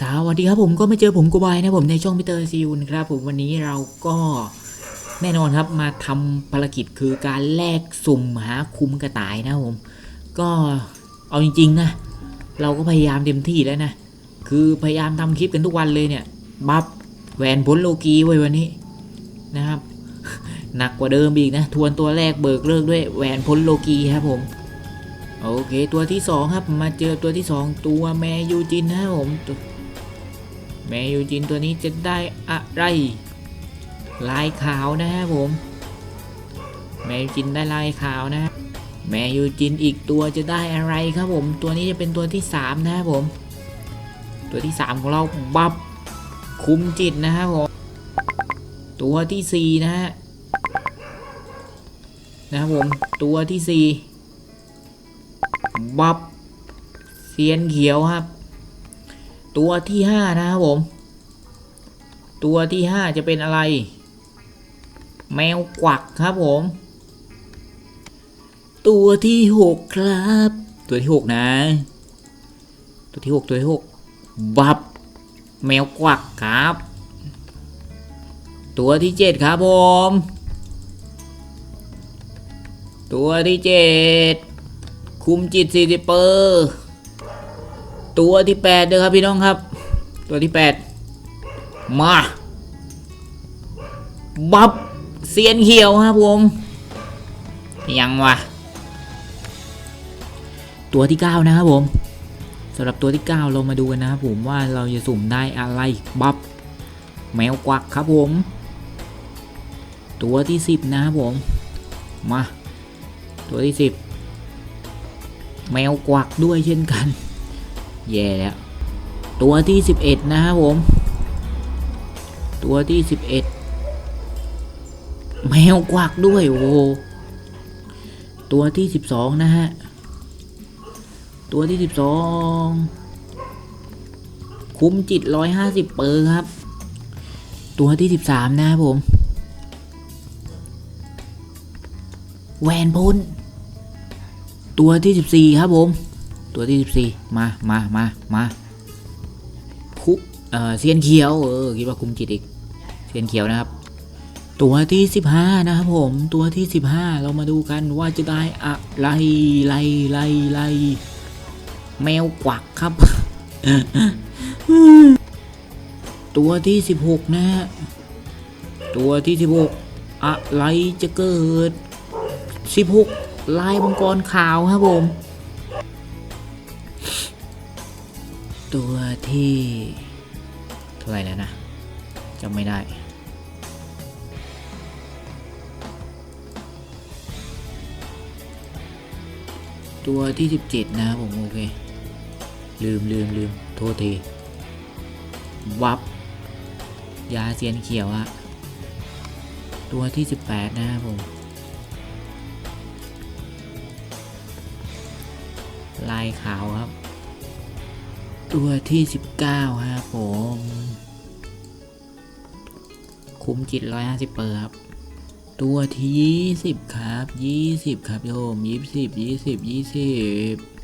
สวัสดีครับผมก็มาเจอผมกูบายนะผมในช่องพิเตอร์ซีอูนะครับผมวันนี้เราก็แน่นอนครับมาทำภารกิจคือการแลกสุ่มหาคุ้มกระต่ายนะผมก็เอาจริงๆนะเราก็พยายามเต็มที่แล้วนะคือพยายามทำคลิปกันทุกวันเลยเนี่ยบัฟแหวนพ้นโลกีไว้วันนี้นะครับหนักกว่าเดิมอีกนะทวนตัวแรกเบิกเลิกด้วยแหวนพ้นโลกีครับผมโอเคตัวที่สองครับมาเจอตัวที่สองตัวแมยูจินนะครับผมตัว แมยูจินตัวนี้จะได้อะไร ลายขาวนะครับผม แมยูจินได้ลายขาวนะ แมยูจินอีกตัวจะได้อะไรครับผม ตัวนี้จะเป็นตัวที่สามนะครับผม ตัวที่สามของเราบับคุมจิตนะครับผม ตัวที่สี่นะฮะ นะครับผม ตัวที่สี่บับเซียนเขียวครับ ตัวที่ห้านะครับผม ตัวที่ห้าจะเป็นอะไร แมวกวักครับผม ตัวที่หกครับ ตัวที่หกนะ ตัวที่หกตัวที่หกบับ แมวกวักครับ ตัวที่เจ็ดครับผม ตัวที่เจ็ดคุมจิตสี่สิบเปอร์ ตัวที่แปดเด้อครับพี่น้องครับ ตัวที่แปดมาบับเซียนเขียวครับผมยังวะตัวที่เก้านะครับผมสำหรับตัวที่เก้าเรามาดูกันนะครับผมว่าเราจะสุ่มได้อะไรบับแมวกวักครับผม ตัวที่สิบนะครับผมมาตัวที่สิบแมวกวักด้วยเช่นกัน แย่แล้ว ตัวที่ 11 นะครับผม ตัวที่ 11 แมวกวักด้วย โอ้โหตัวที่ 12 นะฮะ ตัวที่ 12 คุ้มจิต 150 เปอร์ครับ ตัวที่ 13 นะครับผม แวนพ้นตัวที่ 14 ครับผม ตัวที่ 14 มามามามาคุเออเซียนเขียวเออคิดว่าคุมจิตอีกเซียนเขียวนะครับ ตัวที่ 15 นะครับผมตัวที่ 15 เรามาดูกันว่าจะได้อะไรไล่ไล่ไล่แมวกวักครับ ตัวที่ 16 นะฮะตัวที่ 16 อะไรจะเกิด 16 ลายมังกรขาวครับผม ตัวที่เท่าไหร่แล้วนะจำไม่ได้ ตัวที่ 17 นะผมโอเค ลืมลืมลืมโทษที วับ ยาเซียนเขียวอะตัวที่ 18 นะครับผมลายขาวครับ ตัวที่ 19 ครับผม คุ้มจิต 150 เปอร์ครับ ตัวที่ 20 ครับ 20 ครับโยม 20 20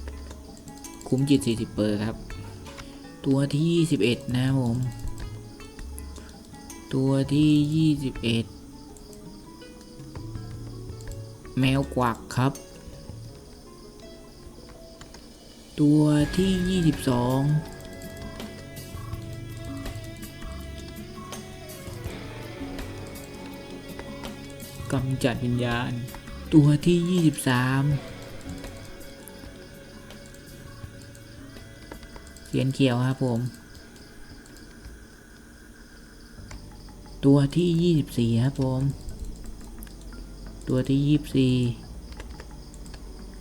20 คุ้มจิต 40 เปอร์ครับ ตัวที่ 21 นะครับผม ตัวที่ 21 แมวกวักครับ ตัวที่ 22กำจัดวิญญาณ ตัวที่ 23เสียนเขียวครับผม ตัวที่ 24ครับผม ตัวที่ 24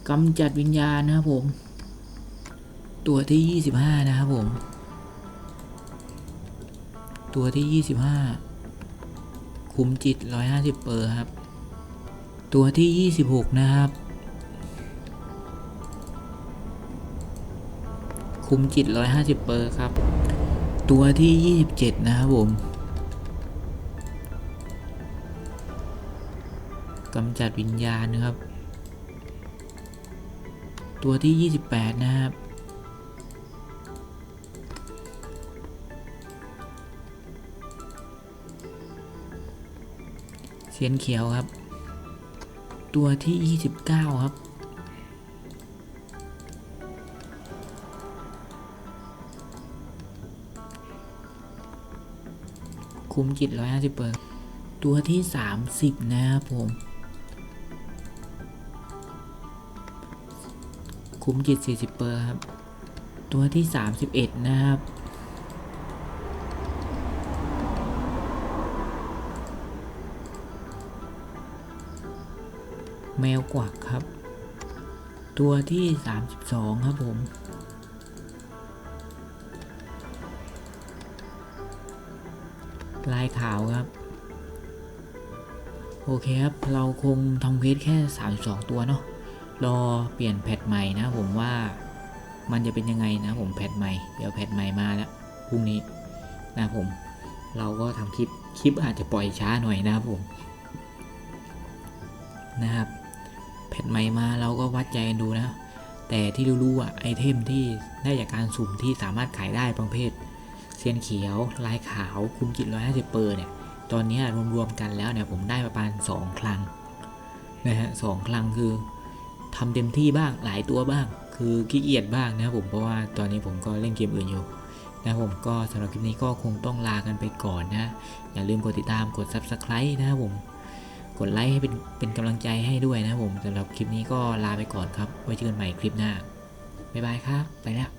กำจัดวิญญาณนะครับผม ตัวที่ 25 นะครับผม ตัวที่ 25 คุมจิต 150 เปอร์ครับ ตัวที่ 26 นะครับ คุมจิต 150 เปอร์ครับ ตัวที่ 27 นะครับผมกำจัดวิญญาณนะครับ ตัวที่ 28 นะครับ ซียนเขียวครับ ตัวที่ 29 ครับ คุ้มจิต 150เปอร์ตัวที่ 30 นะครับผม คุ้มจิต 40เปอร์ครับ ตัวที่ 31 นะครับ แมวกวักครับ ตัวที่ 32 ครับผม ลายขาวครับ โอเคครับ เราคงทำเควสแค่ 32 ตัวเนาะรอเปลี่ยนแพทใหม่นะผมว่ามันจะเป็นยังไงนะผมแพทใหม่ เดี๋ยวแพทใหม่มาแล้วพรุ่งนี้นะผม เราก็ทำคลิปคลิปอาจจะปล่อยช้าหน่อยนะครับผมนะครับ แพทใหม่มาเราก็วัดใจกันดูนะ แต่ที่รู้ๆอะไอเทมที่ได้จากการสุ่มที่สามารถขายได้ประเภทเซียนเขียว ลายขาวคุมจิต150 เปอร์เนี่ย ตอนนี้รวมๆกันแล้วเนี่ยผมได้ประมาณ 2 ครั้งนะฮะสองครั้งคือทำเต็มที่บ้างหลายตัวบ้าง คือขี้เกียจบ้างนะผมเพราะว่าตอนนี้ผมก็เล่นเกมอื่นอยู่นะผมก็สำหรับคลิปนี้ก็คงต้องลากันไปก่อนนะ อย่าลืมกดติดตามกด Subscribe นะครับผม กดไลค์ให้เป็นเป็นกำลังใจให้ด้วยนะครับผมสำหรับคลิปนี้ก็ลาไปก่อนครับ ไว้เจอกันใหม่คลิปหน้าบ๊ายบายครับ ไปแล้ว